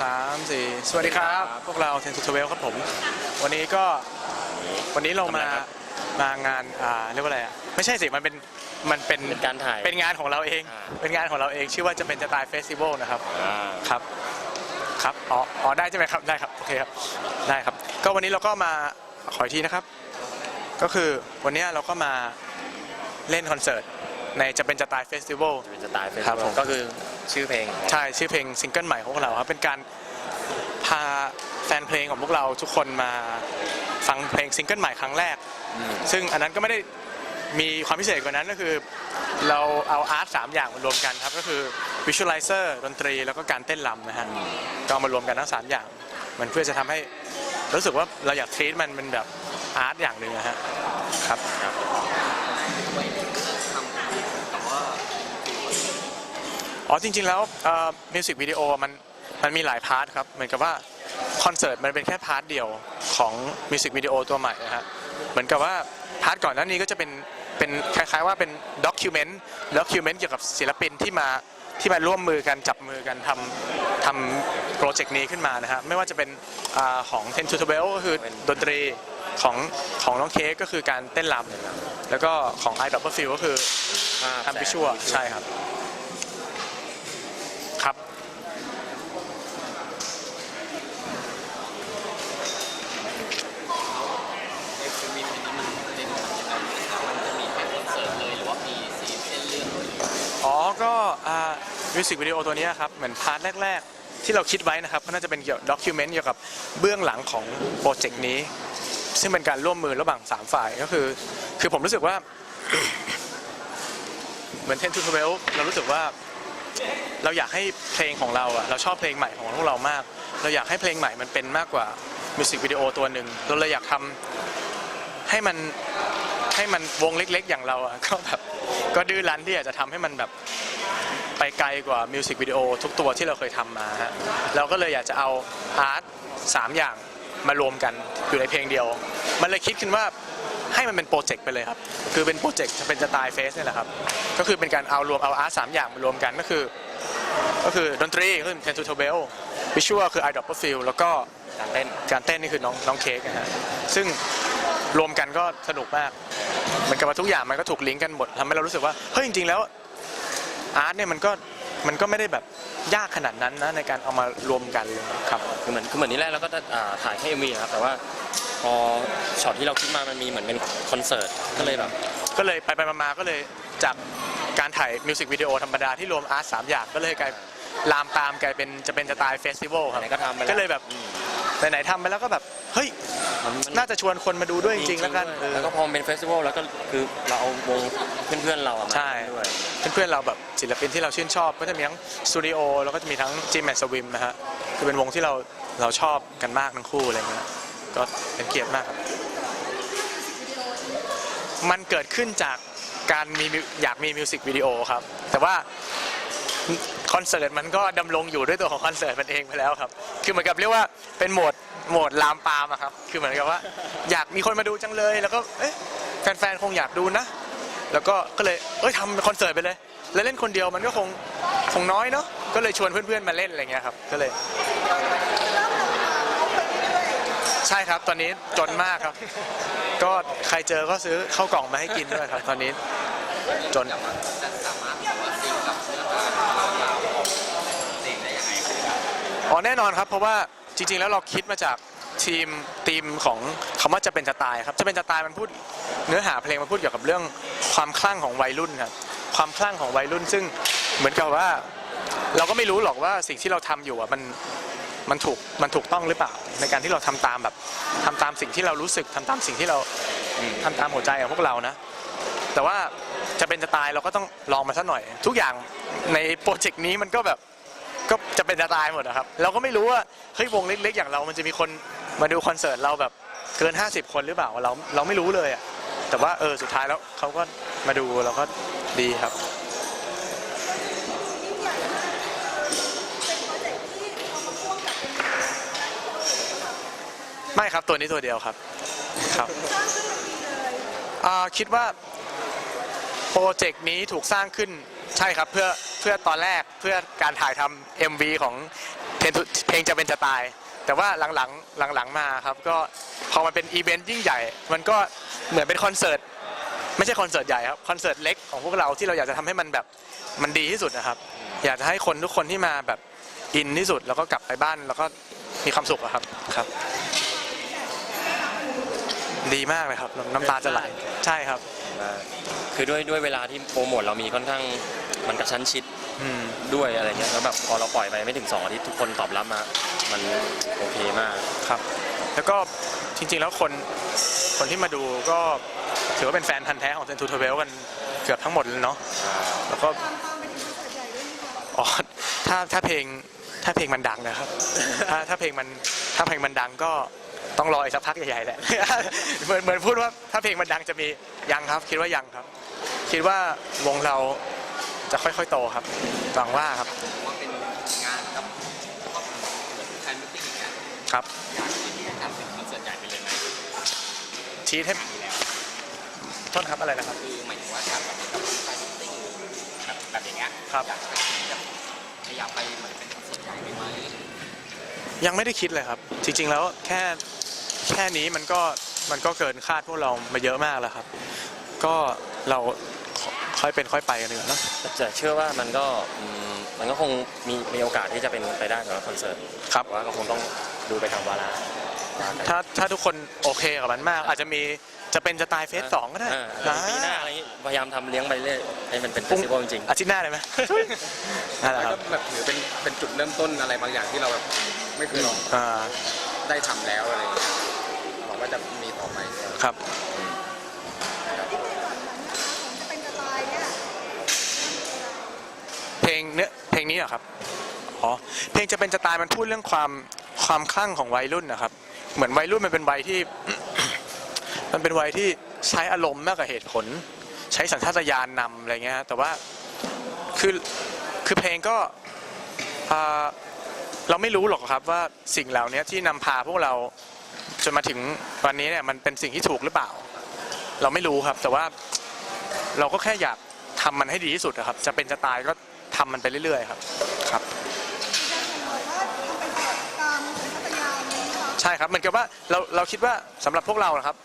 สามสี่สวัสดีครับ พวกเราเทนทูเวลครับผม วันนี้ก็วันนี้เรามาทำอะไรครับมางานอ่าเรียกว่าอะไรอะไม่ใช่สิมันเป็นมันเป็นเป็นการถ่าย เป็นงานของเราเอง อ่า เป็นงานของเราเองชื่อว่าจะเป็นจะตายเฟสติวัลนะครับ อ่า ครับ ครับ อ๋ออ๋อได้ใช่ไหมครับ ได้ครับ โอเคครับ ได้ครับ ก็วันนี้เราก็มา ขออีกทีนะครับ ก็คือวันนี้เราก็มาเล่นคอนเสิร์ตในจะเป็นจะตายเฟสติวัล เป็นสไตล์เฟซครับบุ๊ผมกก็คือ ชื่อเพลง ใช่ชื่อเพลงซิงเกิลใหม่ของพวกเราครับเป็นการพาแฟนเพลงของพวกเราทุกคนมาฟังเพลงซิงเกิลใหม่ครั้งแรก อืม ซึ่งอันนั้นก็ไม่ได้มีความพิเศษกว่านั้นก็คือ เราเอาอาร์ตสามอย่างมารวมกันครับ ก็คือวิชวลไลเซอร์ดนตรีแล้วก็การเต้นรำนะฮะก็เอามารวมกันทั้งสามอย่าง มันเพื่อจะทำให้รู้สึกว่าเราอยากทรีตมันเป็นแบบอาร์ตอย่างหนึ่งนะฮะครับ ครับ อ๋อจริงๆแล้วมิวสิกวิดีโอมันมันมีหลายพาร์ทครับ เหมือนกับว่าคอนเสิร์ตมันเป็นแค่พาร์ทเดียวของมิวสิกวิดีโอตัวใหม่นะฮะเหมือนกับว่าพาร์ทก่อนหน้านี้ก็จะเป็นเป็นคล้ายๆว่าเป็นด็อกิวเมนต์ด็อกิวเมนต์เกี่ยวกับศิลปินที่มาที่มาร่วมมือกันจับมือกันทำทำโปรเจกต์นี้ขึ้นมานะฮะไม่ว่าจะเป็นอาของ10 to 12ก็คือดนตรีของของน้องเค้กก็คือการเต้นรำแล้วก็ของ i d o u b l e f i e l ก็คือภาพทำวิชวลใช่ครับครับ เอ็กซ์วินอันนี้มันเป็นยังไงมันจะมีแค่คอนเสิร์ตเลยหรือว่ามีซีนเส้นเรื่องด้วย อ๋อ ก็มิวสิกวิดีโอตัวนี้ครับ เหมือนพาร์ทแรก ๆ ที่เราคิดไว้นะครับ ก็น่าจะเป็นเกี่ยวด็อกิวเมนต์เกี่ยวกับเบื้องหลังของโปรเจกต์นี้ ซึ่งเป็นการร่วมมือระหว่าง 3 ฝ่ายก็คือ คือผมรู้สึกว่า เหมือน10 to 12เรารู้สึกว่าเราอยากให้เพลงของเราอะเราชอบเพลงใหม่ของพวกเรามาก เราอยากให้เพลงใหม่มันเป็นมากกว่ามิวสิกวิดีโอตัวหนึ่งเราเลยอยากทำให้มันให้มันวงเล็ก ๆ อย่างเราอะก็แบบก็ดื้อรั้นที่อยากจะทำให้มันแบบ ไปไกลกว่ามิวสิกวิดีโอทุกตัวที่เราเคยทำมาฮะเราก็เลยอยากจะเอาอาร์ตสามอย่างมารวมกันอยู่ในเพลงเดียว มันเลยคิดขึ้นว่าให้มันเป็นโปรเจกต์ไปเลยครับ คือเป็นโปรเจกต์จะเป็นจะตายเฟสนี่แหละครับ ก็คือเป็นการเอารวมเอาอาร์ตสามอย่างมารวมกันก็คือ ก็คือดนตรีก็คือ10 to 12วิชวลคือ i d o p p e r Feel แล้วก็การเต้นการเต้นนี่คือน้องน้องเค้กนะฮะซึ่งรวมกันก็สนุกมากเหมือนกับว่าทุกอย่างมันก็ถูกลิงก์กันหมดทำให้เรารู้สึกว่าเฮ้ยจริงๆแล้ว อาร์ตเนี่ยมันก็มันก็ไม่ได้แบบยากขนาดนั้นนะในการเอามารวมกันเลยครับ คือเหมือนคือเหมือนนี่แรกเราก็อ่าถ่ายแค่เอ็มวีครับแต่ว่าพอช็อตที่เราคิดมามันมีเหมือนเป็นคอนเสิร์ตก็เลยแบบก็เลยไปไปมาๆก็เลยจากการถ่ายมิวสิกวิดีโอธรรมดาที่รวมอาร์ตสามอย่างก็เลยกลายลามตามกลายเป็นจะเป็นจะตายเฟสติวัลครับ ไหนๆก็ทำไปแล้วก็เลยแบบ อืม ไหนๆทำไปแล้วก็แบบ เฮ้ย มันมันน่าจะชวนคนมาดูด้วยจริงๆแล้วกันด้วยเออ แล้วก็พอมันเป็นเฟสติวัลแล้วก็คือเราเอาวงเพื่อนๆเราอะมาใช่ ด้วย เพื่อนๆเราแบบศิลปินที่เราชื่นชอบ ก็จะมีทั้งสตูดิโอแล้วก็จะมีทั้งจิมแอนด์สวิมนะฮะคือเป็นวงที่เราเราชอบกันมากทั้งคู่อะไรเงี้ยก็เป็นเกียรติมากครับมันเกิดขึ้นจากการมีมิวอยากมีมิวสิกวิดีโอครับ แต่ว่า คอนเสิร์ตมันก็ดำรงอยู่ด้วยตัวของคอนเสิร์ตมันเองไปแล้วครับ คือเหมือนกับเรียกว่าเป็นโหมดโหมดลามปามอะครับ คือเหมือนกับว่า อยากมีคนมาดูจังเลย แล้วก็เอ๊ะแฟนๆคงอยากดูนะ แล้วก็ก็เลยเอ้ยทำเป็นคอนเสิร์ตไปเลย แล้วเล่นคนเดียวมันก็คงคงน้อยเนาะ ก็เลยชวนเพื่อนๆมาเล่นอะไรเงี้ยครับ ก็เลย ใช่ครับ ตอนนี้จนมากครับ ก็ใครเจอก็ซื้อข้าวกล่องมาให้กินด้วยครับ ตอนนี้จน สามารถซิงกับเนื้อหา อ๋อแน่นอนครับ เพราะว่าจริง ๆ แล้วเราคิดมาจากทีมทีมของคำว่าจะเป็นจะตายครับจะเป็นจะตายมันพูดเนื้อหาเพลงมันพูดเกี่ยวกับเรื่องความคลั่งของวัยรุ่นครับความคลั่งของวัยรุ่น ซึ่งเหมือนกับว่า เราก็ไม่รู้หรอกว่าสิ่งที่เราทำอยู่อะมันมันถูกมันถูกต้องหรือเปล่า ในการที่เราทำตามแบบทำตามสิ่งที่เรารู้สึกทำตามสิ่งที่เราทำตามหัวใจของพวกเรานะ แต่ว่าจะเป็นจะตายเราก็ต้องลองมาสักหน่อย ทุกอย่างในโปรเจกต์นี้มันก็แบบ ก็จะเป็นจะตายหมดนะครับ เราก็ไม่รู้ว่าเฮ้ยวงเล็กๆอย่างเรา มันจะมีคนมาดูคอนเสิร์ตเราแบบเกิน 50 คนหรือเปล่าเราเราไม่รู้เลยอะแต่ว่าเออสุดท้ายแล้วเขาก็มาดูเราก็ดีครับ ไม่ครับตัวนี้ตัวเดียวครับครับอ่าคิดว่าโปรเจกต์นี้ถูกสร้างขึ้นใช่ครับเพื่อ พื่อตอนแรกเพื่อการถ่ายทำ MV ของเพลงเพลงจะเป็นจะตาย แต่ว่าหลังๆหลังๆมาครับก็พอมันเป็นอีเวนต์ยิ่งใหญ่ มันก็เหมือนเป็นคอนเสิร์ตไม่ใช่คอนเสิร์ตใหญ่ครับคอนเสิร์ตเล็กของพวกเราที่เราอยากจะทำให้มันแบบมันดีที่สุดนะครับ อยากจะให้คนทุกคนที่มาแบบอินที่สุดแล้วก็กลับไปบ้านแล้วก็มีความสุขครับครับ ดีมากเลยครับน้ำตาจะไหลใช่ครับ คือด้วยด้วยเวลาที่โปรโมทเรามีค่อนข้าง มันกระชั้นชิดอืมด้วยอะไรเงี้ยแล้วแบบพอเราปล่อยไปไม่ถึงสองอาทิตย์ทุกคนตอบรับมา มันโอเคมาก ครับ แล้วก็จริงๆแล้วคนคนที่มาดูก็ถือว่าเป็นแฟนพันธ์แท้ของเซนทูเทเวลกันเกือบทั้งหมดเลยเนาะแล้วก็อ๋อถ้าถ้าเพลงถ้าเพลงมันดังนะครับ ถ้าถ้าเพลงมันถ้าเพลงมันดังก็ต้องรออีกสักพักใหญ่ๆแหละ เหมือนเหมือนพูดว่าถ้าเพลงมันดังจะมียังครับ คิดว่ายังครับ คิดว่าวงเรา จะค่อยๆโตครับหวังว่าครับว่าเป็นงานกับก็แฟนมิตติ้งอย่างเงี้ยครับอยากที่จะจัดเป็นคอนเสิร์ตใหญ่ไปเลยไหมชี้ให้โทษครับอะไรนะครับ คือหมายถึงว่าจัดแบบเป็นแฟนมิตติ้งแบบแบบอย่างเงี้ยครับ อยากไปแบบขยับไปเหมือนเป็นคอนเสิร์ตใหญ่ไปไหมยังไม่ได้คิดเลยครับ จริงๆแล้วแค่แค่นี้มันก็มันก็เกินคาดพวกเรามาเยอะมากแล้วครับ ก็เรา ค่อยเป็นค่อยไปกันดีกว่าเนอะแต่เชื่อว่ามันก็อืมมันก็คงมีมีโอกาสที่จะเป็นไปได้สำหรับคอนเสิร์ตครับ แต่ว่าก็คงต้องดูไปทางวาระว่ากันถ้าถ้าทุกคนโอเคกับมันมาก อาจจะมีจะเป็นสไตล์เฟสสองก็ได้เออเออปีหน้าอะไรอย่างงี้พยายามทำเลี้ยงไปเรื่อยให้มันเป็นเฟสติวัลจริงอาทิตย์หน้าเลยไหม นั่นแหละคก็รับแบบถือเป็นเป็นจุดเริ่มต้นอะไรบางอย่างที่เราแบบไม่เคยลองอ่าได้ทำแล้วอะไรอย่างเงี้ยหวังว่าจะมีต่อไป ครับเพลง เนื้อเพลงนี้เหรอครับอ๋อเพลงจะเป็นจะตายมันพูดเรื่องความความคลั่งของวัยรุ่นนะครับ เหมือนวัยรุ่นมันเป็นวัยที่ มันเป็นวัยที่ใช้อารมณ์มากกว่าเหตุผล ใช้สัญชาตญาณนำอะไรเงี้ยแต่ว่าคือคือเพลงก็เราไม่รู้หรอกครับว่าสิ่งเหล่านี้ที่นำพาพวกเราจนมาถึงวันนี้เนี่ยมันเป็นสิ่งที่ถูกหรือเปล่า เราไม่รู้ครับ แต่ว่าเราก็แค่อยากทำมันให้ดีที่สุดนะครับ จะเป็นจะตายก็ ทำมันไปเรื่อยๆครับครับ ใช่ครับเหมือนกับว่าเราเราคิดว่าสำหรับพวกเรานะครับ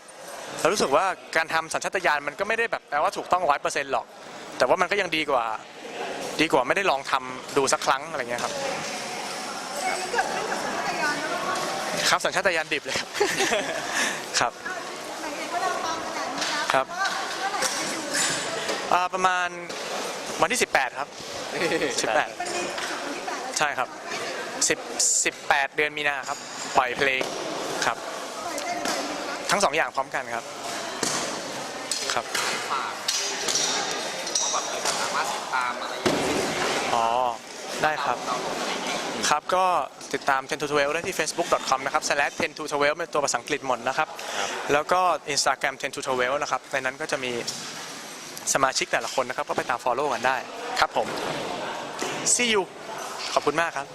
เรารู้สึกว่าการทำสัญชาตญาณมันก็ไม่ได้แบบแปลว่าถูกต้องร้อยเปอร์เซ็นต์หรอก แต่ว่ามันก็ยังดีกว่า ดีกว่าไม่ได้ลองทำดูสักครั้งอะไรเงี้ยครับครับสัญชาตญาณดิบเลยครับ ครับ ครับ อ่าประมาณ วันที่ 18 ครับ 18 ใช่ครับ10 18 เดือนมีนาครับ ปล่อยเพลงครับ ทั้งสองอย่างพร้อมกันครับ ครับ ฝากว่าแบบเราสามารถติดตามอะไรอย่างเงี้ยอ๋อ ได้ครับ เราอะไรอย่างเงี้ยครับ ก็ติดตาม 10 to 12 ได้ที่ facebook.com นะครับ slash 10 to 12เป็นตัวภาษาอังกฤษหมดนะครับ แล้วก็ Instagram 10 to 12 นะครับ ในนั้นก็จะมี สมาชิกแต่ละคนนะครับก็ไปตาม follow กันได้ครับผม see you ขอบคุณมากครับ